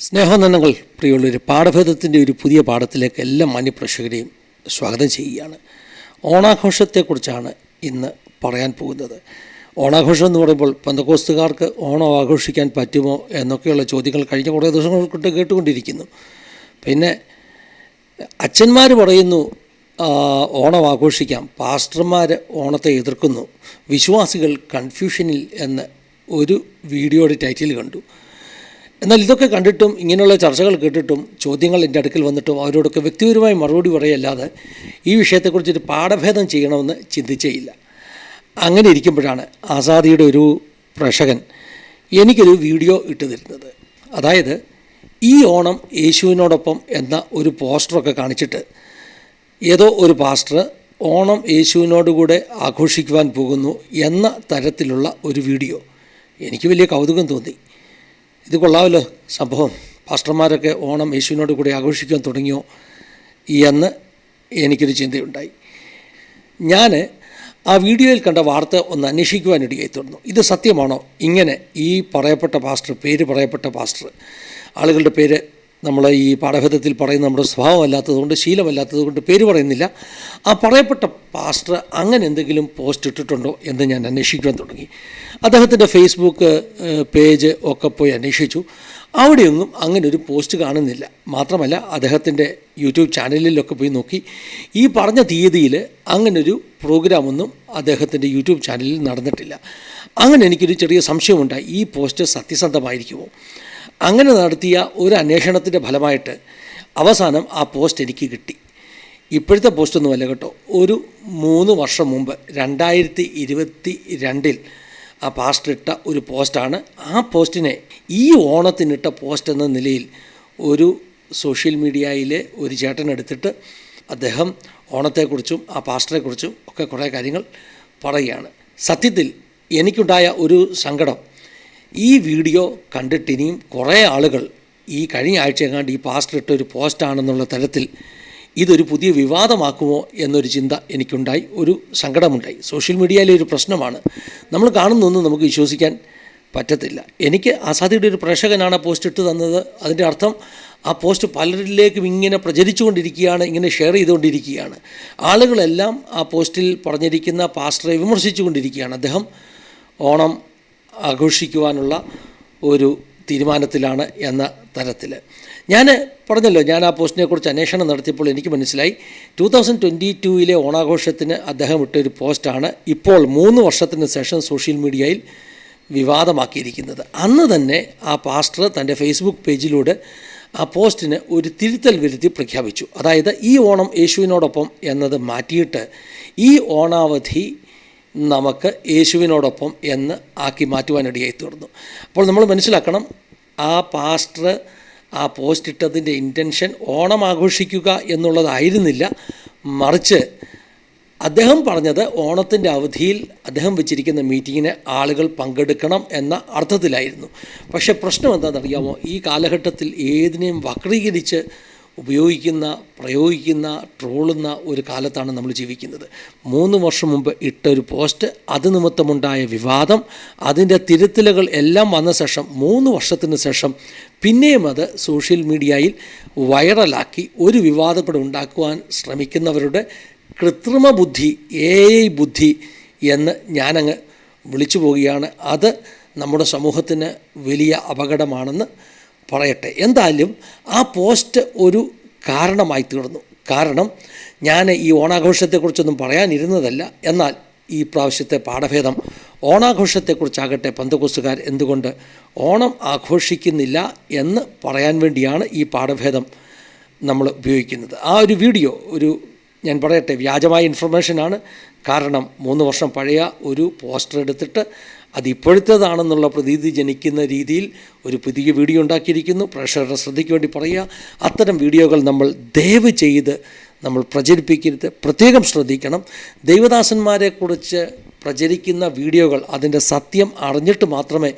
സ്നേഹനന്ദങ്ങൾ പ്രിയമുള്ളൊരു പാഠഭേദത്തിന്റെ ഒരു പുതിയ പാഠത്തിലേക്ക് എല്ലാ മാന്യപ്രേക്ഷകരെയും സ്വാഗതം ചെയ്യുകയാണ്. ഓണാഘോഷത്തെക്കുറിച്ചാണ് ഇന്ന് പറയാൻ പോകുന്നത്. ഓണാഘോഷം എന്ന് പറയുമ്പോൾ പന്തക്കോസ്തുകാർക്ക് ഓണം ആഘോഷിക്കാൻ പറ്റുമോ എന്നൊക്കെയുള്ള ചോദ്യങ്ങൾ കഴിഞ്ഞ കുറേ ദിവസങ്ങൾ കൊണ്ട് കേട്ടുകൊണ്ടിരിക്കുന്നു. പിന്നെ അച്ഛന്മാർ പറയുന്നു ഓണം ആഘോഷിക്കാം. പാസ്റ്റർമാർ ഓണത്തെ എതിർക്കുന്നു. വിശ്വാസികൾ കൺഫ്യൂഷനിൽ എന്ന് ഒരു വീഡിയോയുടെ ടൈറ്റിൽ കണ്ടു. എന്നാൽ ഇതൊക്കെ കണ്ടിട്ടും ഇങ്ങനെയുള്ള ചർച്ചകൾ കേട്ടിട്ടും ചോദ്യങ്ങൾ എന്റെ അടുക്കൽ വന്നിട്ടും അവരോടൊക്കെ വ്യക്തിപരമായി മറുപടി പറയല്ലാതെ ഈ വിഷയത്തെക്കുറിച്ചൊരു പാഠഭേദം ചെയ്യണമെന്ന് ചിന്തിച്ചേയില്ല. അങ്ങനെ ഇരിക്കുമ്പോഴാണ് ആസാദിയുടെ ഒരു പ്രേക്ഷകൻ എനിക്കൊരു വീഡിയോ ഇട്ട് തരുന്നത് അതായത് ഈ ഓണം യേശുവിനോടൊപ്പം എന്ന ഒരു പോസ്റ്ററൊക്കെ കാണിച്ചിട്ട് ഏതോ ഒരു പാസ്റ്റർ ഓണം യേശുവിനോടുകൂടെ ആഘോഷിക്കുവാൻ പോകുന്നു എന്ന തരത്തിലുള്ള ഒരു വീഡിയോ. എനിക്ക് വലിയ കൗതുകം തോന്നി. ഇത് കൊള്ളാമല്ലോ സംഭവം. പാസ്റ്റർമാരൊക്കെ ഓണം യേശുവിനോട് കൂടി ആഘോഷിക്കാൻ തുടങ്ങിയോ? എന്ന് എനിക്കൊരു ചിന്തയുണ്ടായി. ഞാൻ ആ വീഡിയോയിൽ കണ്ട വാർത്ത ഒന്ന് അന്വേഷിക്കുവാനിടയായി തുടർന്നു. ഇത് സത്യമാണോ? ഇങ്ങനെ ഈ പറയപ്പെട്ട പാസ്റ്റർ പേര് പറയപ്പെട്ട പാസ്റ്റർ ആളുകളുടെ പേര് നമ്മൾ ഈ പാഠഭേദത്തിൽ പറയുന്ന നമ്മുടെ സ്വഭാവമല്ലാത്തതുകൊണ്ട് ശീലമല്ലാത്തതുകൊണ്ട് പേര് പറയുന്നില്ല. ആ പറയപ്പെട്ട പാസ്റ്റർ അങ്ങനെ എന്തെങ്കിലും പോസ്റ്റ് ഇട്ടിട്ടുണ്ടോ എന്ന് ഞാൻ അന്വേഷിക്കാൻ തുടങ്ങി. അദ്ദേഹത്തിന്റെ ഫേസ്ബുക്ക് പേജ് ഒക്കെ പോയി അന്വേഷിച്ചു. അവിടെയൊന്നും അങ്ങനെ ഒരു പോസ്റ്റ് കാണുന്നില്ല. മാത്രമല്ല അദ്ദേഹത്തിന്റെ യൂട്യൂബ് ചാനലിലൊക്കെ പോയി നോക്കി. ഈ പറഞ്ഞ തീയതിയിൽ അങ്ങനൊരു പ്രോഗ്രാമൊന്നും അദ്ദേഹത്തിന്റെ യൂട്യൂബ് ചാനലിൽ നടന്നിട്ടില്ല. അങ്ങനെ എനിക്കൊരു ചെറിയ സംശയമുണ്ടായി. ഈ പോസ്റ്റ് സത്യസന്ധമായിരിക്കുമോ? അങ്ങനെ നടത്തിയ ഒരു അന്വേഷണത്തിന്റെ ഫലമായിട്ട് അവസാനം ആ പോസ്റ്റ് എനിക്ക് കിട്ടി. ഇപ്പോഴത്തെ പോസ്റ്റൊന്നുമല്ല കേട്ടോ. ഒരു മൂന്ന് വർഷം മുമ്പ് രണ്ടായിരത്തി ഇരുപത്തി രണ്ടിൽ ആ പാസ്റ്റർ ഇട്ട ഒരു പോസ്റ്റാണ്. ആ പോസ്റ്റിനെ ഈ ഓണത്തിനിട്ട പോസ്റ്റ് എന്ന നിലയിൽ ഒരു സോഷ്യൽ മീഡിയയിലെ ഒരു ചേട്ടൻ എടുത്തിട്ട് അദ്ദേഹം ഓണത്തെക്കുറിച്ചും ആ പാസ്റ്ററെക്കുറിച്ചും ഒക്കെ കുറേ കാര്യങ്ങൾ പറയുകയാണ്. സത്യത്തിൽ എനിക്കുണ്ടായ ഒരു സങ്കടം ഈ വീഡിയോ കണ്ടിട്ട് ഇനിയും കുറേ ആളുകൾ ഈ കഴിഞ്ഞ ആഴ്ച എങ്ങാണ്ട് ഈ പാസ്റ്റർ ഇട്ട ഒരു പോസ്റ്റാണെന്നുള്ള തരത്തിൽ ഇതൊരു പുതിയ വിവാദമാക്കുമോ എന്നൊരു ചിന്ത എനിക്കുണ്ടായി ഒരു സങ്കടമുണ്ടായി. സോഷ്യൽ മീഡിയയിലെ ഒരു പ്രശ്നമാണ്. നമ്മൾ കാണുന്നൊന്നും നമുക്ക് വിശ്വസിക്കാൻ പറ്റത്തില്ല. എനിക്ക് ആസാദിയുടെ ഒരു പ്രേക്ഷകനാണ് ആ പോസ്റ്റ് ഇട്ട് തന്നത്. അതിന്റെ അർത്ഥം ആ പോസ്റ്റ് പലരിലേക്കും ഇങ്ങനെ പ്രചരിച്ചുകൊണ്ടിരിക്കുകയാണ് ഇങ്ങനെ ഷെയർ ചെയ്തുകൊണ്ടിരിക്കുകയാണ്. ആളുകളെല്ലാം ആ പോസ്റ്റിൽ പറഞ്ഞിരിക്കുന്ന പാസ്റ്ററെ വിമർശിച്ചുകൊണ്ടിരിക്കുകയാണ്. അദ്ദേഹം ഓണം ആഘോഷിക്കുവാനുള്ള ഒരു തീരുമാനത്തിലാണ് എന്ന തരത്തിൽ. ഞാൻ പറഞ്ഞല്ലോ ഞാൻ ആ പോസ്റ്റിനെക്കുറിച്ച് അന്വേഷണം നടത്തിയപ്പോൾ എനിക്ക് മനസ്സിലായി ടു തൗസൻഡ് ട്വന്റി ടൂവിലെ ഓണാഘോഷത്തിന് അദ്ദേഹം ഇട്ടൊരു പോസ്റ്റാണ് ഇപ്പോൾ മൂന്ന് വർഷത്തിന് ശേഷം സോഷ്യൽ മീഡിയയിൽ വിവാദമാക്കിയിരിക്കുന്നത്. അന്ന് തന്നെ ആ പാസ്റ്റർ തന്റെ ഫേസ്ബുക്ക് പേജിലൂടെ ആ പോസ്റ്റിന് ഒരു തിരുത്തൽ വരുത്തി പ്രഖ്യാപിച്ചു. അതായത് ഈ ഓണം യേശുവിനോടൊപ്പം എന്നത് മാറ്റിയിട്ട് ഈ ഓണാവധി നമുക്ക് യേശുവിനോടൊപ്പം എന്ന് ആക്കി മാറ്റുവാനിടയായി തീർന്നു. അപ്പോൾ നമ്മൾ മനസ്സിലാക്കണം ആ പാസ്റ്റർ ആ പോസ്റ്റ് ഇട്ടതിന്റെ ഇന്റൻഷൻ ഓണം ആഘോഷിക്കുക എന്നുള്ളതായിരുന്നില്ല. മറിച്ച് അദ്ദേഹം പറഞ്ഞത് ഓണത്തിന്റെ അവധിയിൽ അദ്ദേഹം വെച്ചിരിക്കുന്ന മീറ്റിങ്ങിന് ആളുകൾ പങ്കെടുക്കണം എന്ന അർത്ഥത്തിലായിരുന്നു. പക്ഷേ പ്രശ്നം എന്താണെന്നറിയാമോ? ഈ കാലഘട്ടത്തിൽ ഏതിനെയും വക്രീകരിച്ച് ഉപയോഗിക്കുന്ന പ്രയോഗിക്കുന്ന ട്രോളുന്ന ഒരു കാലത്താണ് നമ്മൾ ജീവിക്കുന്നത്. മൂന്ന് വർഷം മുമ്പ് ഇട്ട ഒരു പോസ്റ്റ് അത് നിമിത്തമുണ്ടായ വിവാദം അതിന്റെ തിരുത്തലുകൾ എല്ലാം വന്ന ശേഷം മൂന്ന് വർഷത്തിന് ശേഷം പിന്നെയും അത് സോഷ്യൽ മീഡിയയിൽ വൈറലാക്കി ഒരു വിവാദപ്പെടെ ഉണ്ടാക്കുവാൻ ശ്രമിക്കുന്നവരുടെ കൃത്രിമ ബുദ്ധി എ ബുദ്ധി എന്ന് ഞാനങ്ങ് വിളിച്ചു പോവുകയാണ്. അത് നമ്മുടെ സമൂഹത്തിന് വലിയ അപകടമാണെന്ന് പറയട്ടെ. എന്തായാലും ആ പോസ്റ്റ് ഒരു കാരണമായി തീർന്നു കാരണം ഞാൻ ഈ ഓണാഘോഷത്തെക്കുറിച്ചൊന്നും പറയാനിരുന്നതല്ല. എന്നാൽ ഈ പ്രാവശ്യത്തെ പാഠഭേദം ഓണാഘോഷത്തെക്കുറിച്ചാകട്ടെ പന്തകോസുകാർ എന്തുകൊണ്ട് ഓണം ആഘോഷിക്കുന്നില്ല എന്ന് പറയാൻ വേണ്ടിയാണ് ഈ പാഠഭേദം നമ്മൾ ഉപയോഗിക്കുന്നത്. ആ ഒരു വീഡിയോ ഒരു ഞാൻ പറയട്ടെ വ്യാജമായ ഇൻഫർമേഷനാണ് കാരണം മൂന്ന് വർഷം പഴയ ഒരു പോസ്റ്റർ എടുത്തിട്ട് അത് ഇപ്പോഴത്തേതാണെന്നുള്ള പ്രതീതി ജനിക്കുന്ന രീതിയിൽ ഒരു പുതിയ വീഡിയോ ഉണ്ടാക്കിയിരിക്കുന്നു. പ്രേക്ഷകരുടെ ശ്രദ്ധയ്ക്ക് വേണ്ടി പറയുക അത്തരം വീഡിയോകൾ നമ്മൾ ദയവ് ചെയ്ത് നമ്മൾ പ്രചരിപ്പിക്കരുത്. പ്രത്യേകം ശ്രദ്ധിക്കണം. ദൈവദാസന്മാരെക്കുറിച്ച് പ്രചരിക്കുന്ന വീഡിയോകൾ അതിന്റെ സത്യം അറിഞ്ഞിട്ട് മാത്രമേ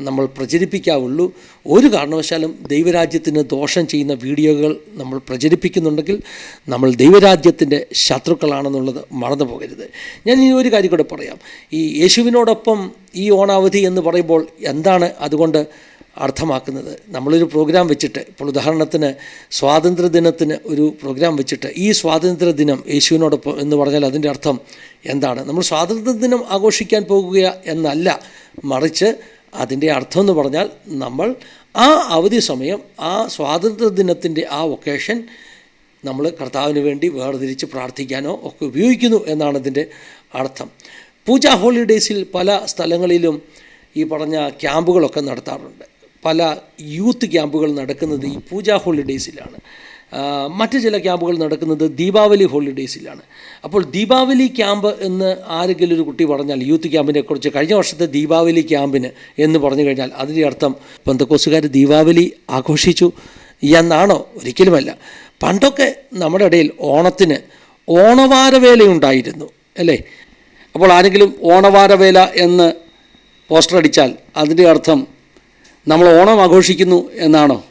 നമ്മൾ പ്രചരിപ്പിക്കാവുള്ളൂ. ഒരു കാരണവശാലും ദൈവരാജ്യത്തിന് ദോഷം ചെയ്യുന്ന വീഡിയോകൾ നമ്മൾ പ്രചരിപ്പിക്കുന്നുണ്ടെങ്കിൽ നമ്മൾ ദൈവരാജ്യത്തിന്റെ ശത്രുക്കളാണെന്നുള്ളത് മറന്നു പോകരുത് ഞാൻ ഇനി ഒരു കാര്യം കൂടെ പറയാം. ഈ യേശുവിനോടൊപ്പം ഈ ഓണാവധി എന്ന് പറയുമ്പോൾ എന്താണ് അതുകൊണ്ട് അർത്ഥമാക്കുന്നത്? നമ്മളൊരു പ്രോഗ്രാം വെച്ചിട്ട് ഇപ്പോൾ ഉദാഹരണത്തിന് സ്വാതന്ത്ര്യദിനത്തിന് ഒരു പ്രോഗ്രാം വെച്ചിട്ട് ഈ സ്വാതന്ത്ര്യദിനം യേശുവിനോടൊപ്പം എന്ന് പറഞ്ഞാൽ അതിന്റെ അർത്ഥം എന്താണ്? നമ്മൾ സ്വാതന്ത്ര്യദിനം ആഘോഷിക്കാൻ പോകുക എന്നല്ല മറിച്ച് അതിന്റെ അർത്ഥം എന്ന് പറഞ്ഞാൽ നമ്മൾ ആ അവധി സമയം ആ സ്വാതന്ത്ര്യ ദിനത്തിന്റെ ആ ഒക്കേഷൻ നമ്മൾ കർത്താവിന് വേണ്ടി വേർതിരിച്ച് പ്രാർത്ഥിക്കാനോ ഒക്കെ ഉപയോഗിക്കുന്നു എന്നാണ് ഇതിന്റെ അർത്ഥം. പൂജ ഹോളിഡേയ്സിൽ പല സ്ഥലങ്ങളിലും ഈ പറഞ്ഞ ക്യാമ്പുകളൊക്കെ നടത്താറുണ്ട്. പല യൂത്ത് ക്യാമ്പുകൾ നടക്കുന്നത് ഈ പൂജ ഹോളിഡേയ്സിലാണ്. മറ്റ് ചില ക്യാമ്പുകൾ നടക്കുന്നത് ദീപാവലി ഹോളിഡേയ്സിലാണ്. അപ്പോൾ ദീപാവലി ക്യാമ്പ് എന്ന് ആരെങ്കിലും ഒരു കുട്ടി പറഞ്ഞാൽ യൂത്ത് ക്യാമ്പിനെക്കുറിച്ച് കഴിഞ്ഞ വർഷത്തെ ദീപാവലി ക്യാമ്പിന് എന്ന് പറഞ്ഞു കഴിഞ്ഞാൽ അതിന്റെ അർത്ഥം പന്തക്കോസുകാർ ദീപാവലി ആഘോഷിച്ചു എന്നാണോ? ഒരിക്കലുമല്ല. പണ്ടൊക്കെ നമ്മുടെ ഇടയിൽ ഓണത്തിന് ഓണവാരവേലയുണ്ടായിരുന്നു അല്ലേ? അപ്പോൾ ആരെങ്കിലും ഓണവാരവേല എന്ന് പോസ്റ്റർ അടിച്ചാൽ അതിന്റെ അർത്ഥം നമ്മൾ ഓണം ആഘോഷിക്കുന്നു എന്നാണോ?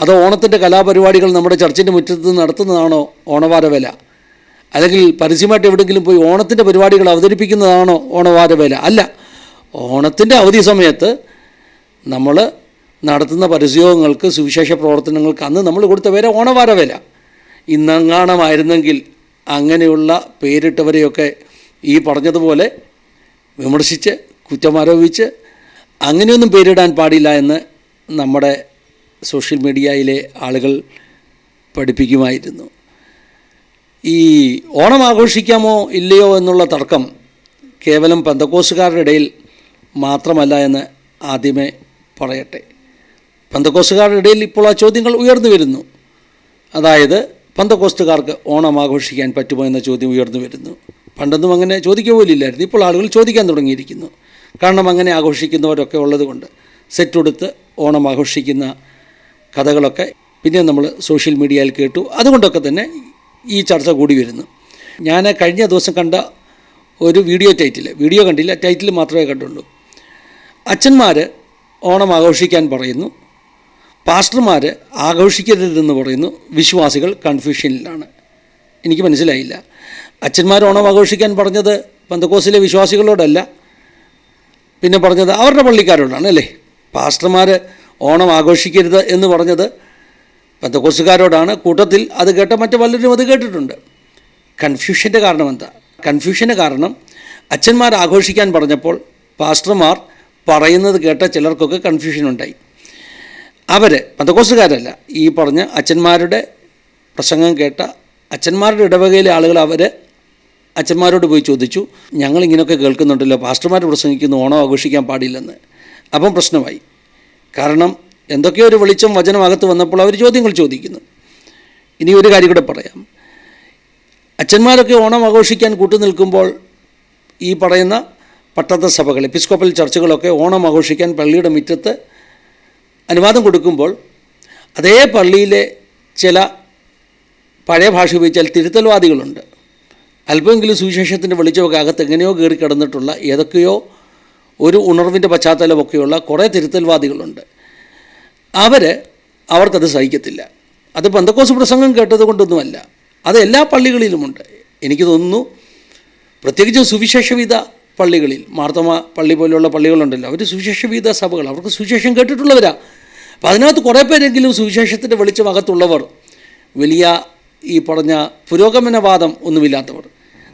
അതോ ഓണത്തിന്റെ കലാപരിപാടികൾ നമ്മുടെ ചർച്ചിന്റെ മുറ്റത്ത് നടത്തുന്നതാണോ ഓണവാരവേല? അല്ലെങ്കിൽ പരസ്യമായിട്ട് എവിടെയെങ്കിലും പോയി ഓണത്തിന്റെ പരിപാടികൾ അവതരിപ്പിക്കുന്നതാണോ ഓണവാരവേല? അല്ല ഓണത്തിന്റെ അവധി സമയത്ത് നമ്മൾ നടത്തുന്ന പരസ്യങ്ങൾക്ക് സുവിശേഷ പ്രവർത്തനങ്ങൾക്ക് അന്ന് നമ്മൾ കൊടുത്ത പേര് ഓണവാരവേല. ഇന്നങ്ങാണമായിരുന്നെങ്കിൽ അങ്ങനെയുള്ള പേരിട്ടവരെയൊക്കെ ഈ പറഞ്ഞതുപോലെ വിമർശിച്ച് കുറ്റമാരോപിച്ച് അങ്ങനെയൊന്നും പേരിടാൻ പാടില്ല എന്ന് നമ്മുടെ സോഷ്യൽ മീഡിയയിലെ ആളുകൾ പഠിപ്പിക്കുമായിരുന്നു. ഈ ഓണം ആഘോഷിക്കാമോ ഇല്ലയോ എന്നുള്ള തർക്കം കേവലം പന്തക്കോസുകാരുടെ ഇടയിൽ മാത്രമല്ല എന്ന് ആദ്യമേ പറയട്ടെ. പന്തക്കോസുകാരുടെ ഇടയിൽ ഇപ്പോൾ ആ ചോദ്യങ്ങൾ ഉയർന്നു വരുന്നു. അതായത് പന്തക്കോസ്തുകാർക്ക് ഓണം ആഘോഷിക്കാൻ പറ്റുമോ എന്ന ചോദ്യം ഉയർന്നു വരുന്നു. പണ്ടൊന്നും അങ്ങനെ ചോദിക്കുക പോലില്ലായിരുന്നു ഇപ്പോൾ ആളുകൾ ചോദിക്കാൻ തുടങ്ങിയിരിക്കുന്നു. കാരണം അങ്ങനെ ആഘോഷിക്കുന്നവരൊക്കെ ഉള്ളതുകൊണ്ട് സെറ്റ് കൊടുത്ത് ഓണം ആഘോഷിക്കുന്ന കഥകളൊക്കെ പിന്നെ നമ്മൾ സോഷ്യൽ മീഡിയയിൽ കേട്ടു. അതുകൊണ്ടൊക്കെ തന്നെ ഈ ചർച്ച കൂടി വരുന്നു. ഞാൻ കഴിഞ്ഞ ദിവസം കണ്ട ഒരു വീഡിയോ ടൈറ്റിൽ വീഡിയോ കണ്ടില്ല ടൈറ്റിൽ മാത്രമേ കണ്ടുള്ളൂ. അച്ഛന്മാർ ഓണം ആഘോഷിക്കാൻ പറയുന്നു. പാസ്റ്റർമാർ ആഘോഷിക്കരുതെന്ന് പറയുന്നു. വിശ്വാസികൾ കൺഫ്യൂഷനിലാണ് എനിക്ക് മനസ്സിലായില്ല. അച്ഛന്മാർ ഓണം ആഘോഷിക്കാൻ പറഞ്ഞത് പന്തക്കോസിലെ വിശ്വാസികളോടല്ല. പിന്നെ പറഞ്ഞത് അവരുടെ പള്ളിക്കാരോടാണ് അല്ലേ? പാസ്റ്റർമാർ ഓണം ആഘോഷിക്കരുത് എന്ന് പറഞ്ഞത് പന്തക്കോസുകാരോടാണ് കൂട്ടത്തിൽ അത് കേട്ട മറ്റു പലരും അത് കേട്ടിട്ടുണ്ട്. കൺഫ്യൂഷന്റെ കാരണം എന്താ? കൺഫ്യൂഷന് കാരണം അച്ഛന്മാർ ആഘോഷിക്കാൻ പറഞ്ഞപ്പോൾ പാസ്റ്റർമാർ പറയുന്നത് കേട്ട ചിലർക്കൊക്കെ കൺഫ്യൂഷൻ ഉണ്ടായി. അവർ പന്തക്കോസുകാരല്ല ഈ പറഞ്ഞ അച്ഛന്മാരുടെ പ്രസംഗം കേട്ട അച്ഛന്മാരുടെ ഇടവകയിലെ ആളുകൾ അവർ അച്ഛന്മാരോട് പോയി ചോദിച്ചു ഞങ്ങളിങ്ങനെയൊക്കെ കേൾക്കുന്നുണ്ടല്ലോ പാസ്റ്റർമാർ പ്രസംഗിക്കുന്നു ഓണം ആഘോഷിക്കാൻ പാടില്ലെന്ന്. അപ്പം പ്രശ്നമായി. കാരണം എന്തൊക്കെയോ ഒരു വെളിച്ചം വചനം അകത്ത് വന്നപ്പോൾ അവർ ചോദ്യങ്ങൾ ചോദിക്കുന്നു. ഇനി ഒരു കാര്യം കൂടെ പറയാം. അച്ഛന്മാരൊക്കെ ഓണം ആഘോഷിക്കാൻ കൂട്ടു നിൽക്കുമ്പോൾ ഈ പറയുന്ന പട്ടത്ത സഭകൾ എപ്പിസ്കോപ്പൽ ചർച്ചുകളൊക്കെ ഓണം ആഘോഷിക്കാൻ പള്ളിയുടെ മുറ്റത്ത് അനുവാദം കൊടുക്കുമ്പോൾ അതേ പള്ളിയിലെ ചില പഴയ ഭാഷ ഉപയോഗിച്ചാൽ തിരുത്തൽവാദികളുണ്ട്. അല്പമെങ്കിലും സുവിശേഷത്തിന്റെ വെളിച്ചമൊക്കെ അകത്ത് എങ്ങനെയോ കയറി കിടന്നിട്ടുള്ള ഏതൊക്കെയോ ഒരു ഉണർവിന്റെ പശ്ചാത്തലമൊക്കെയുള്ള കുറേ തിരുത്തൽവാദികളുണ്ട്. അവർ അവർക്കത് സഹിക്കത്തില്ല. അത് പന്തക്കോസ് പ്രസംഗം കേട്ടത് കൊണ്ടൊന്നുമല്ല അത് എല്ലാ പള്ളികളിലുമുണ്ട്. എനിക്ക് തോന്നുന്നു പ്രത്യേകിച്ച് സുവിശേഷവിധ പള്ളികളിൽ മാർത്തമ പള്ളി പോലെയുള്ള പള്ളികളുണ്ടല്ലോ അവർ സുവിശേഷവിധ സഭകൾ അവർക്ക് സുവിശേഷം കേട്ടിട്ടുള്ളവരാ. അപ്പം അതിനകത്ത് കുറേ പേരെങ്കിലും സുവിശേഷത്തിന്റെ വെളിച്ചം അകത്തുള്ളവർ വലിയ ഈ പറഞ്ഞ പുരോഗമനവാദം ഒന്നുമില്ലാത്തവർ.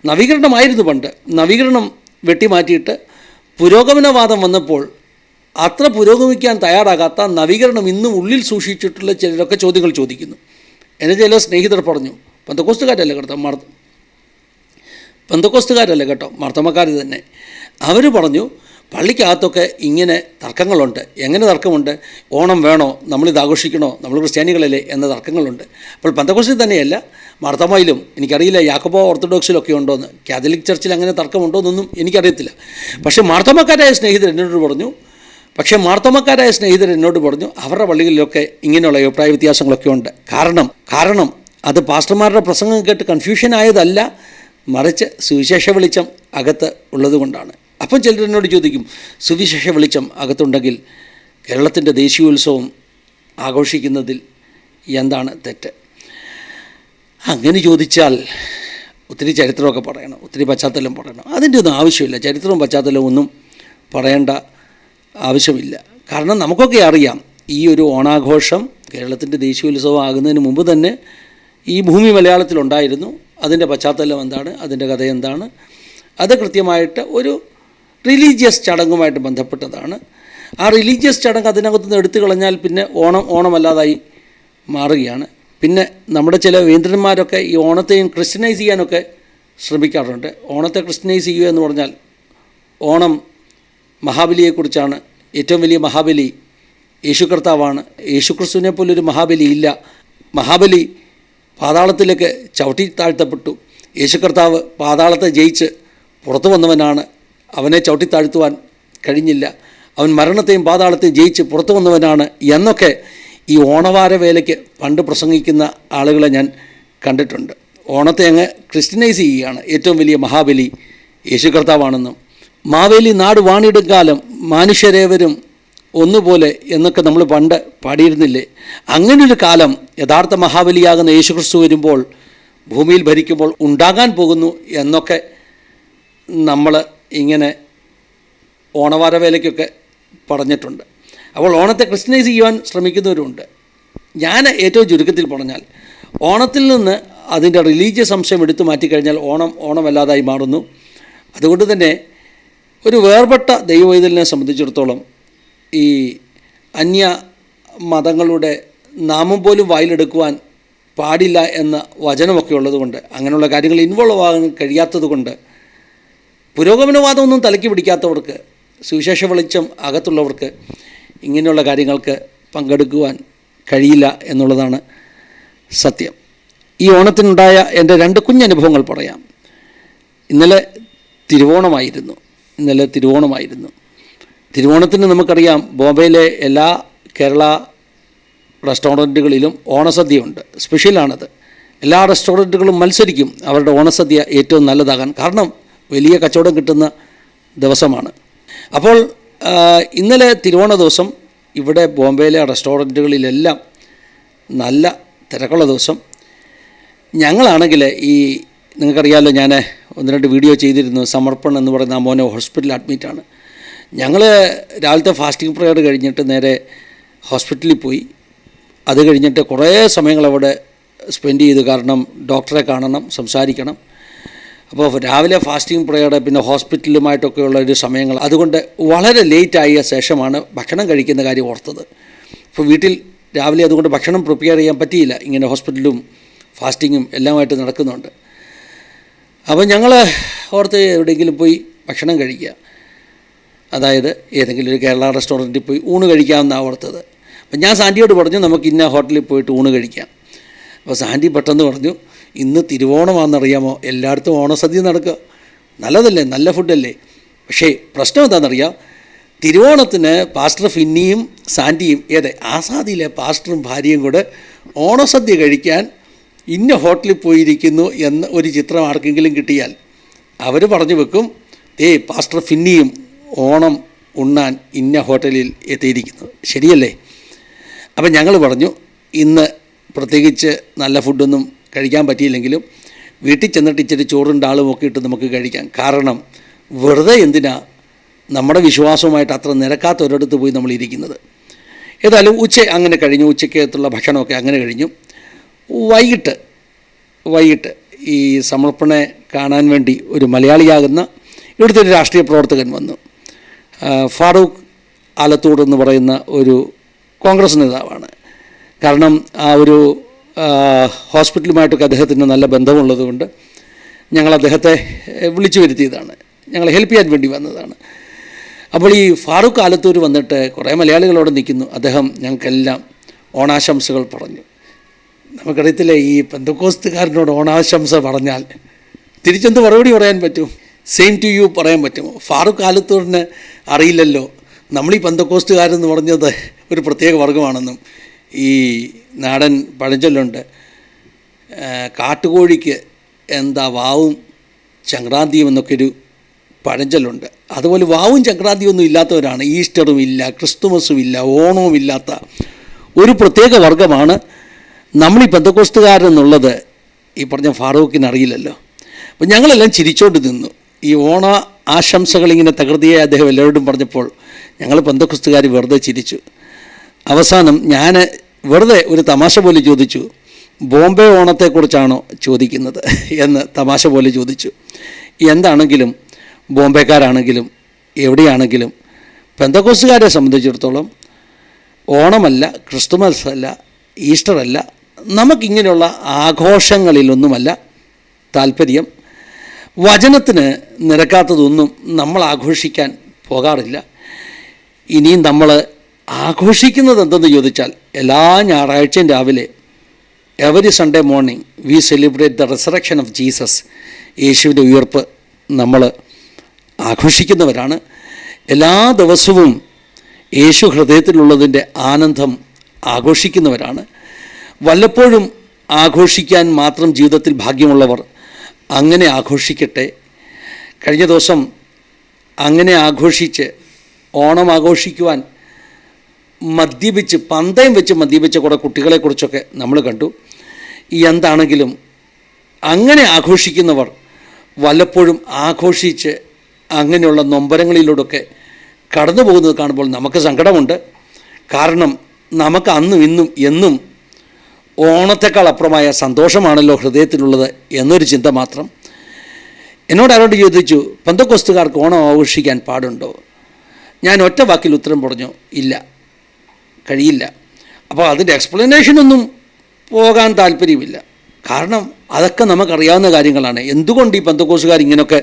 നവീകരണമായിരുന്നു പണ്ട്. നവീകരണം വെട്ടിമാറ്റിയിട്ട് പുരോഗമനവാദം വന്നപ്പോൾ അത്ര പുരോഗമിക്കാൻ തയ്യാറാകാത്ത നവീകരണം ഇന്നും ഉള്ളിൽ സൂക്ഷിച്ചിട്ടുള്ള ചിലരൊക്കെ ചോദ്യങ്ങൾ ചോദിക്കുന്നു. എന്റെ ചില സ്നേഹിതർ പറഞ്ഞു പന്തക്കോസ്തുകാരല്ലേ കേട്ടോ മാർ പന്തക്കോസ്തുകാരല്ല കേട്ടോ മർദ്ദമക്കാർ തന്നെ. അവർ പറഞ്ഞു പള്ളിക്കകത്തൊക്കെ ഇങ്ങനെ തർക്കങ്ങളുണ്ട്. എങ്ങനെ തർക്കമുണ്ട്? ഓണം വേണോ? നമ്മളിത് ആഘോഷിക്കണോ നമ്മൾ ക്രിസ്ത്യാനികളല്ലേ? എന്ന തർക്കങ്ങളുണ്ട്. അപ്പോൾ പന്തക്കോസ്തി തന്നെയല്ല മാർത്തമ്മയിലും എനിക്കറിയില്ല യാക്കോബോ ഓർത്തഡോക്സിലൊക്കെ ഉണ്ടോയെന്ന് കാത്തലിക് ചർച്ചിൽ അങ്ങനെ തർക്കമുണ്ടോയെന്നൊന്നും എനിക്കറിയത്തില്ല. പക്ഷേ മാർത്തമക്കാരായ സ്നേഹിതർ എന്നോട് പറഞ്ഞു പക്ഷേ മാർത്തമക്കാരായ സ്നേഹിതർ എന്നോട് പറഞ്ഞു അവരുടെ പള്ളികളിലൊക്കെ ഇങ്ങനെയുള്ള അഭിപ്രായ വ്യത്യാസങ്ങളൊക്കെ ഉണ്ട്. കാരണം കാരണം അത് പാസ്റ്റർമാരുടെ പ്രസംഗം കേട്ട് കൺഫ്യൂഷൻ ആയതല്ല മറിച്ച് സുവിശേഷ വെളിച്ചം അകത്ത് ഉള്ളതുകൊണ്ടാണ്. അപ്പം ചിലർ എന്നോട് ചോദിക്കും സുവിശേഷ വെളിച്ചം അകത്തുണ്ടെങ്കിൽ കേരളത്തിന്റെ ദേശീയോത്സവം ആഘോഷിക്കുന്നതിൽ എന്താണ് തെറ്റ്? അങ്ങനെ ചോദിച്ചാൽ ഒത്തിരി ചരിത്രമൊക്കെ പറയണം ഒത്തിരി പശ്ചാത്തലം പറയണം. അതിന്റെ ഒന്നും ആവശ്യമില്ല. ചരിത്രവും പശ്ചാത്തലവും ഒന്നും പറയേണ്ട ആവശ്യമില്ല. കാരണം നമുക്കൊക്കെ അറിയാം ഈ ഒരു ഓണാഘോഷം കേരളത്തിന്റെ ദേശീയോത്സവം ആകുന്നതിന് മുമ്പ് തന്നെ ഈ ഭൂമി മലയാളത്തിലുണ്ടായിരുന്നു അതിന്റെ പശ്ചാത്തലം എന്താണ് അതിന്റെ കഥ എന്താണ് അത് കൃത്യമായിട്ട് ഒരു റിലീജിയസ് ചടങ്ങുമായിട്ട് ബന്ധപ്പെട്ടതാണ്. ആ റിലീജിയസ് ചടങ്ങ് അതിനകത്തുനിന്ന് എടുത്തു കളഞ്ഞാൽ പിന്നെ ഓണം ഓണമല്ലാതായി മാറുകയാണ്. പിന്നെ നമ്മുടെ ചില വേന്ദ്രന്മാരൊക്കെ ഈ ഓണത്തെയും ക്രിസ്ത്യനൈസ് ചെയ്യാനൊക്കെ ശ്രമിക്കാറുണ്ട്. ഓണത്തെ ക്രിസ്ത്യനൈസ് ചെയ്യുക എന്ന് പറഞ്ഞാൽ ഓണം മഹാബലിയെക്കുറിച്ചാണ്. ഏറ്റവും വലിയ മഹാബലി യേശു കർത്താവാണ് യേശു ക്രിസ്തുവിനെ പോലൊരു മഹാബലി ഇല്ല. മഹാബലി പാതാളത്തിലേക്ക് ചവിട്ടി താഴ്ത്തപ്പെട്ടു. യേശു കർത്താവ് പാതാളത്തെ ജയിച്ച് പുറത്തു വന്നവനാണ്. അവനെ ചവിട്ടി താഴ്ത്തുവാൻ കഴിഞ്ഞില്ല. അവൻ മരണത്തെയും പാതാളത്തെയും ജയിച്ച് പുറത്തു വന്നവനാണ് എന്നൊക്കെ ഈ ഓണവാര വേലയ്ക്ക് പണ്ട് പ്രസംഗിക്കുന്ന ആളുകളെ ഞാൻ കണ്ടിട്ടുണ്ട്. ഓണത്തെ അങ്ങ് ക്രിസ്ത്യനൈസ് ചെയ്യുകയാണ്. ഏറ്റവും വലിയ മഹാബലി യേശു കർത്താവാണെന്നും മാവേലി നാട് വാണിടും കാലം മനുഷ്യരേവരും ഒന്നുപോലെ എന്നൊക്കെ നമ്മൾ പണ്ട് പാടിയിരുന്നില്ലേ? അങ്ങനൊരു കാലം യഥാർത്ഥ മഹാബലിയാകുന്ന യേശു ക്രിസ്തു വരുമ്പോൾ ഭൂമിയിൽ ഭരിക്കുമ്പോൾ ഉണ്ടാകാൻ പോകുന്നു എന്നൊക്കെ നമ്മൾ ഇങ്ങനെ ഓണവാര വേലയ്ക്കൊക്കെ പറഞ്ഞിട്ടുണ്ട്. അപ്പോൾ ഓണത്തെ ക്രിസ്ത്യനൈസ് ചെയ്യുവാൻ ശ്രമിക്കുന്നവരുണ്ട്. ഞാൻ ഏറ്റവും ചുരുക്കത്തിൽ പറഞ്ഞാൽ ഓണത്തിൽ നിന്ന് അതിന്റെ റിലീജിയസ് സംശയം എടുത്തു മാറ്റിക്കഴിഞ്ഞാൽ ഓണം ഓണമല്ലാതായി മാറുന്നു. അതുകൊണ്ട് തന്നെ ഒരു വേർപെട്ട ദൈവവൈതലിനെ സംബന്ധിച്ചിടത്തോളം ഈ അന്യ മതങ്ങളുടെ നാമം പോലും വായിലെടുക്കുവാൻ പാടില്ല എന്ന വചനമൊക്കെ ഉള്ളതുകൊണ്ട് അങ്ങനെയുള്ള കാര്യങ്ങൾ ഇൻവോൾവ് ആകാൻ കഴിയാത്തതുകൊണ്ട് പുരോഗമനവാദമൊന്നും തലയ്ക്ക് പിടിക്കാത്തവർക്ക് സുവിശേഷ വെളിച്ചം അകത്തുള്ളവർക്ക് ഇങ്ങനെയുള്ള കാര്യങ്ങൾക്ക് പങ്കെടുക്കുവാൻ കഴിയില്ല എന്നുള്ളതാണ് സത്യം. ഈ ഓണത്തിനുണ്ടായ എന്റെ രണ്ട് കുഞ്ഞനുഭവങ്ങൾ പറയാം. ഇന്നലെ തിരുവോണമായിരുന്നു. ഇന്നലെ തിരുവോണമായിരുന്നു. തിരുവോണത്തിന് നമുക്കറിയാം ബോംബെയിലെ എല്ലാ കേരള റെസ്റ്റോറന്റുകളിലും ഓണസദ്യയുണ്ട്. സ്പെഷ്യലാണത്. എല്ലാ റെസ്റ്റോറന്റുകളും മത്സരിക്കും അവരുടെ ഓണസദ്യ ഏറ്റവും നല്ലതാകാൻ കാരണം വലിയ കച്ചവടം കിട്ടുന്ന ദിവസമാണ്. അപ്പോൾ ഇന്നലെ തിരുവോണ ദിവസം ഇവിടെ ബോംബെയിലെ റെസ്റ്റോറന്റുകളിലെല്ലാം നല്ല തിരക്കുള്ള ദിവസം. ഞങ്ങളാണെങ്കിൽ ഈ നിങ്ങൾക്കറിയാമല്ലോ ഞാൻ ഒന്ന് രണ്ട് വീഡിയോ ചെയ്തിരുന്നു സമർപ്പൺ എന്ന് പറയുന്ന മോനെ ഹോസ്പിറ്റലിൽ അഡ്മിറ്റാണ്. ഞങ്ങൾ രാവിലത്തെ ഫാസ്റ്റിംഗ് പ്രയർ കഴിഞ്ഞിട്ട് നേരെ ഹോസ്പിറ്റലിൽ പോയി. അത് കഴിഞ്ഞിട്ട് കുറേ സമയങ്ങൾ അവിടെ സ്പെൻഡ് ചെയ്തു. കാരണം ഡോക്ടറെ കാണണം സംസാരിക്കണം. അപ്പോൾ രാവിലെ ഫാസ്റ്റിംഗ് പ്രയറുടെ പിന്നെ ഹോസ്പിറ്റലുമായിട്ടൊക്കെയുള്ള ഒരു സമയങ്ങൾ. അതുകൊണ്ട് വളരെ ലേറ്റ് ആയ ശേഷമാണ് ഭക്ഷണം കഴിക്കുന്ന കാര്യം ഓർത്തത്. അപ്പോൾ വീട്ടിൽ രാവിലെ അതുകൊണ്ട് ഭക്ഷണം പ്രിപ്പയർ ചെയ്യാൻ പറ്റിയില്ല. ഇങ്ങനെ ഹോസ്പിറ്റലും ഫാസ്റ്റിങ്ങും എല്ലാമായിട്ട് നടക്കുന്നുണ്ട്. അപ്പോൾ ഞങ്ങൾ ഓർത്ത് എവിടെയെങ്കിലും പോയി ഭക്ഷണം കഴിക്കുക. അതായത് ഏതെങ്കിലും ഒരു കേരള റെസ്റ്റോറന്റിൽ പോയി ഊണ് കഴിക്കാമെന്നാണ് ഓർത്തത്. അപ്പം ഞാൻ സാൻഡിയോട് പറഞ്ഞു നമുക്ക് ഇന്ന ഹോട്ടലിൽ പോയിട്ട് ഊണ് കഴിക്കാം. അപ്പോൾ സാൻഡി പെട്ടെന്ന് പറഞ്ഞു ഇന്ന് തിരുവോണമാണെന്നറിയാമോ? എല്ലായിടത്തും ഓണസദ്യ നടക്കുക. നല്ലതല്ലേ? നല്ല ഫുഡല്ലേ? പക്ഷേ പ്രശ്നം എന്താണെന്നറിയാം? തിരുവോണത്തിന് പാസ്റ്റർ ഫിന്നിയും സാൻഡിയും ഏതെ ആസാദിയിലെ പാസ്റ്ററും ഭാര്യയും കൂടെ ഓണസദ്യ കഴിക്കാൻ ഇന്ന ഹോട്ടലിൽ പോയിരിക്കുന്നു എന്ന ഒരു ചിത്രം ആർക്കെങ്കിലും കിട്ടിയാൽ അവർ പറഞ്ഞു വെക്കും ഏ പാസ്റ്റർ ഫിന്നിയും ഓണം ഉണ്ണാൻ ഇന്ന ഹോട്ടലിൽ എത്തിയിരിക്കുന്നു. ശരിയല്ലേ? അപ്പം ഞങ്ങൾ പറഞ്ഞു ഇന്ന് പ്രത്യേകിച്ച് നല്ല ഫുഡൊന്നും കഴിക്കാൻ പറ്റിയില്ലെങ്കിലും വീട്ടിൽ ചെന്നിട്ട് ഇച്ചിരി ചോറും ഡാളും ഒക്കെ ഇട്ട് നമുക്ക് കഴിക്കാം. കാരണം വെറുതെ എന്തിനാ നമ്മുടെ വിശ്വാസവുമായിട്ട് അത്ര നിരക്കാത്ത ഒരിടത്ത് പോയി നമ്മൾ ഇരിക്കുന്നത്? ഏതായാലും ഉച്ച അങ്ങനെ കഴിഞ്ഞു. ഉച്ചയ്ക്കകത്തുള്ള ഭക്ഷണമൊക്കെ അങ്ങനെ കഴിഞ്ഞു. വൈകിട്ട് വൈകിട്ട് ഈ സമർപ്പണെ കാണാൻ വേണ്ടി ഒരു മലയാളിയാകുന്ന ഇവിടുത്തെ ഒരു രാഷ്ട്രീയ പ്രവർത്തകൻ വന്നു. ഫാറൂഖ് ആലത്തൂർ എന്ന് പറയുന്ന ഒരു കോൺഗ്രസ് നേതാവാണ്. കാരണം ആ ഒരു ഹോസ്പിറ്റലുമായിട്ടൊക്കെ അദ്ദേഹത്തിന് നല്ല ബന്ധമുള്ളതുകൊണ്ട് ഞങ്ങൾ അദ്ദേഹത്തെ വിളിച്ചു വരുത്തിയതാണ്. ഞങ്ങളെ ഹെൽപ്പ് ചെയ്യാൻ വേണ്ടി വന്നതാണ്. അപ്പോൾ ഈ ഫാറൂഖ് ആലത്തൂർ വന്നിട്ട് കുറേ മലയാളികളോട് നിൽക്കുന്നു. അദ്ദേഹം ഞങ്ങൾക്കെല്ലാം ഓണാശംസകൾ പറഞ്ഞു. നമുക്കറിയത്തില്ല ഈ പെന്തക്കോസ്തുകാരനോട് ഓണാശംസ പറഞ്ഞാൽ തിരിച്ചെന്ത് മറുപടി പറയാൻ പറ്റും? സെയിം ടു യു പറയാൻ പറ്റുമോ? ഫാറൂഖ് ആലത്തൂറിന് അറിയില്ലല്ലോ. നമ്മൾ ഈ പറഞ്ഞത് ഒരു പ്രത്യേക വർഗമാണെന്നും ഈ നാടൻ പഴഞ്ചൊല്ലുണ്ട്. കാട്ടുകോഴിക്ക് എന്താ വാവും ചങ്ക്രാന്തിയും എന്നൊക്കെ ഒരു പഴഞ്ചൊല്ലുണ്ട്. അതുപോലെ വാവും ചങ്ക്രാന്തിയും ഒന്നും ഇല്ലാത്തവരാണ്. ഈസ്റ്ററും ഇല്ല ക്രിസ്തുമസും ഇല്ല ഓണവും ഇല്ലാത്ത ഒരു പ്രത്യേക വർഗമാണ് നമ്മൾ ഈ പെന്തക്കോസ്തുകാരെന്നുള്ളത് ഈ പറഞ്ഞ ഫാറൂഖിന് അറിയില്ലല്ലോ. അപ്പം ഞങ്ങളെല്ലാം ചിരിച്ചോണ്ട് നിന്നു. ഈ ഓണ ആശംസകൾ ഇങ്ങനെ തകൃതിയായി അദ്ദേഹം എല്ലാവരോടും പറഞ്ഞപ്പോൾ ഞങ്ങൾ പെന്തക്കുസ്തുകാർ വെറുതെ ചിരിച്ചു. അവസാനം ഞാൻ വെറുതെ ഒരു തമാശ പോലെ ചോദിച്ചു ബോംബെ ഓണത്തെക്കുറിച്ചാണോ ചോദിക്കുന്നത് എന്ന് തമാശ പോലെ ചോദിച്ചു. എന്താണെങ്കിലും ബോംബെക്കാരാണെങ്കിലും എവിടെയാണെങ്കിലും പെന്തക്കോസുകാരെ സംബന്ധിച്ചിടത്തോളം ഓണമല്ല ക്രിസ്തുമസ് അല്ല ഈസ്റ്റർ അല്ല നമുക്കിങ്ങനെയുള്ള ആഘോഷങ്ങളിലൊന്നുമല്ല താല്പര്യം വചനത്തിന് നിരക്കാത്തതൊന്നും നമ്മൾ ആഘോഷിക്കാൻ പോകാറില്ല. ഇനിയും നമ്മൾ ആഘോഷിക്കുന്നത് എന്തെന്ന് ചോദിച്ചാൽ എല്ലാ ഞായറാഴ്ചയും രാവിലെ every Sunday morning we celebrate the resurrection of Jesus യേശുവിന്റെ ഉയർപ്പ് നമ്മൾ ആഘോഷിക്കുന്നവരാണ്. എല്ലാ ദിവസവും യേശു ഹൃദയത്തിലുള്ളതിന്റെ ആനന്ദം ആഘോഷിക്കുന്നവരാണ്. വല്ലപ്പോഴും ആഘോഷിക്കാൻ മാത്രം ജീവിതത്തിൽ ഭാഗ്യമുള്ളവർ അങ്ങനെ ആഘോഷിക്കട്ടെ. കഴിഞ്ഞ ദിവസം അങ്ങനെ ആഘോഷിച്ച് ഓണം ആഘോഷിക്കുവാൻ മദ്യപിച്ച് പന്തയം വെച്ച് മദ്യപിച്ച കുറേ കുട്ടികളെക്കുറിച്ചൊക്കെ നമ്മൾ കണ്ടു. ഈ എന്താണെങ്കിലും അങ്ങനെ ആഘോഷിക്കുന്നവർ വല്ലപ്പോഴും ആഘോഷിച്ച് അങ്ങനെയുള്ള നൊമ്പരങ്ങളിലൂടെയൊക്കെ കടന്നു പോകുന്നത് കാണുമ്പോൾ നമുക്ക് സങ്കടമുണ്ട്. കാരണം നമുക്ക് അന്നും ഇന്നും എന്നും ഓണത്തെക്കാൾ അപ്പുറമായ സന്തോഷമാണല്ലോ ഹൃദയത്തിലുള്ളത് എന്നൊരു ചിന്ത മാത്രം. എന്നോട് ആരോട് ചോദിച്ചു പന്തക്കൊസ്തുകാർക്ക് ഓണം ആഘോഷിക്കാൻ പാടുണ്ടോ? ഞാൻ ഒറ്റ വാക്കിൽ ഉത്തരം പറഞ്ഞു ഇല്ല. കഴിയില്ല. അപ്പോൾ അതിന്റെ എക്സ്പ്ലനേഷനൊന്നും പോകാൻ താല്പര്യമില്ല. കാരണം അതൊക്കെ നമുക്കറിയാവുന്ന കാര്യങ്ങളാണ്. എന്തുകൊണ്ട് ഈ പന്തക്കോസുകാർ ഇങ്ങനെയൊക്കെ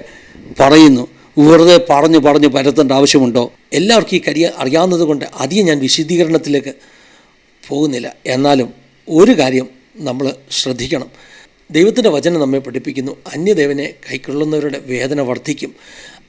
പറയുന്നു? വെറുതെ പറഞ്ഞു പറഞ്ഞു പരത്തേണ്ട ആവശ്യമുണ്ടോ? എല്ലാവർക്കും ഈ കരിയ അറിയാവുന്നത് കൊണ്ട് അധികം ഞാൻ വിശദീകരണത്തിലേക്ക് പോകുന്നില്ല. എന്നാലും ഒരു കാര്യം നമ്മൾ ശ്രദ്ധിക്കണം. ദൈവത്തിന്റെ വചനം നമ്മെ പഠിപ്പിക്കുന്നു. അന്യദേവനെ കൈക്കൊള്ളുന്നവരുടെ വേദന വർദ്ധിക്കും.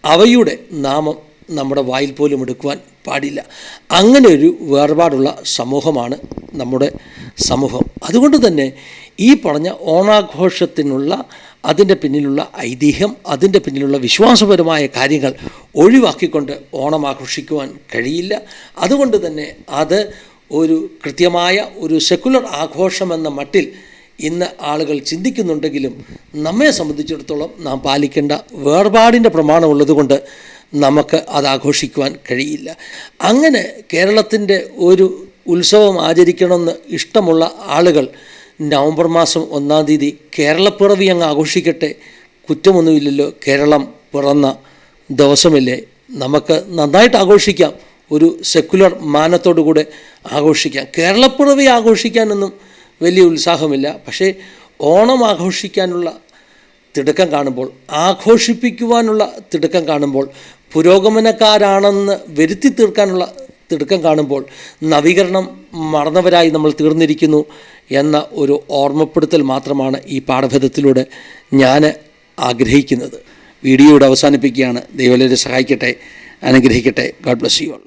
അവയുടെ നാമം നമ്മുടെ വായിൽ പോലും എടുക്കുവാൻ പാടില്ല. അങ്ങനെ ഒരു വേർപാടുള്ള സമൂഹമാണ് നമ്മുടെ സമൂഹം. അതുകൊണ്ട് തന്നെ ഈ പറഞ്ഞ ഓണാഘോഷത്തിനുള്ള അതിന്റെ പിന്നിലുള്ള ഐതിഹ്യം അതിന്റെ പിന്നിലുള്ള വിശ്വാസപരമായ കാര്യങ്ങൾ ഒഴിവാക്കിക്കൊണ്ട് ഓണം ആഘോഷിക്കുവാൻ കഴിയില്ല. അതുകൊണ്ട് തന്നെ അത് ഒരു കൃത്യമായ ഒരു സെക്കുലർ ആഘോഷമെന്ന മട്ടിൽ ഇന്ന് ആളുകൾ ചിന്തിക്കുന്നുണ്ടെങ്കിലും നമ്മെ സംബന്ധിച്ചിടത്തോളം നാം പാലിക്കേണ്ട വേർപാടിന്റെ പ്രമാണമുള്ളതുകൊണ്ട് നമുക്ക് അത് ആഘോഷിക്കുവാൻ കഴിയില്ല. അങ്ങനെ കേരളത്തിന്റെ ഒരു ഉത്സവം ആചരിക്കണമെന്ന് ഇഷ്ടമുള്ള ആളുകൾ നവംബർ മാസം ഒന്നാം തീയതി കേരളപ്പിറവി അങ്ങ് ആഘോഷിക്കട്ടെ. കുറ്റമൊന്നുമില്ലല്ലോ കേരളം പിറന്ന ദിവസമില്ലേ. നമുക്ക് നന്നായിട്ട് ആഘോഷിക്കാം. ഒരു സെക്കുലർ മാനത്തോടു കൂടെ ആഘോഷിക്കാം. കേരളപ്പിറവി ആഘോഷിക്കാനൊന്നും വലിയ ഉത്സാഹമില്ല. പക്ഷേ ഓണം ആഘോഷിക്കാനുള്ള തിടുക്കം കാണുമ്പോൾ ആഘോഷിപ്പിക്കുവാനുള്ള തിടുക്കം കാണുമ്പോൾ പുരോഗമനക്കാരാണെന്ന് വരുത്തി തീർക്കാനുള്ള തിടുക്കം കാണുമ്പോൾ നവീകരണം മറന്നവരായി നമ്മൾ തീർന്നിരിക്കുന്നു എന്ന ഒരു ഓർമ്മപ്പെടുത്തൽ മാത്രമാണ് ഈ പാഠഭേദത്തിലൂടെ ഞാൻ ആഗ്രഹിക്കുന്നത്. വീഡിയോയുടെ അവസാനിപ്പിക്കുകയാണ്. ദൈവലരെ സഹായിക്കട്ടെ. അനുഗ്രഹിക്കട്ടെ. God bless you all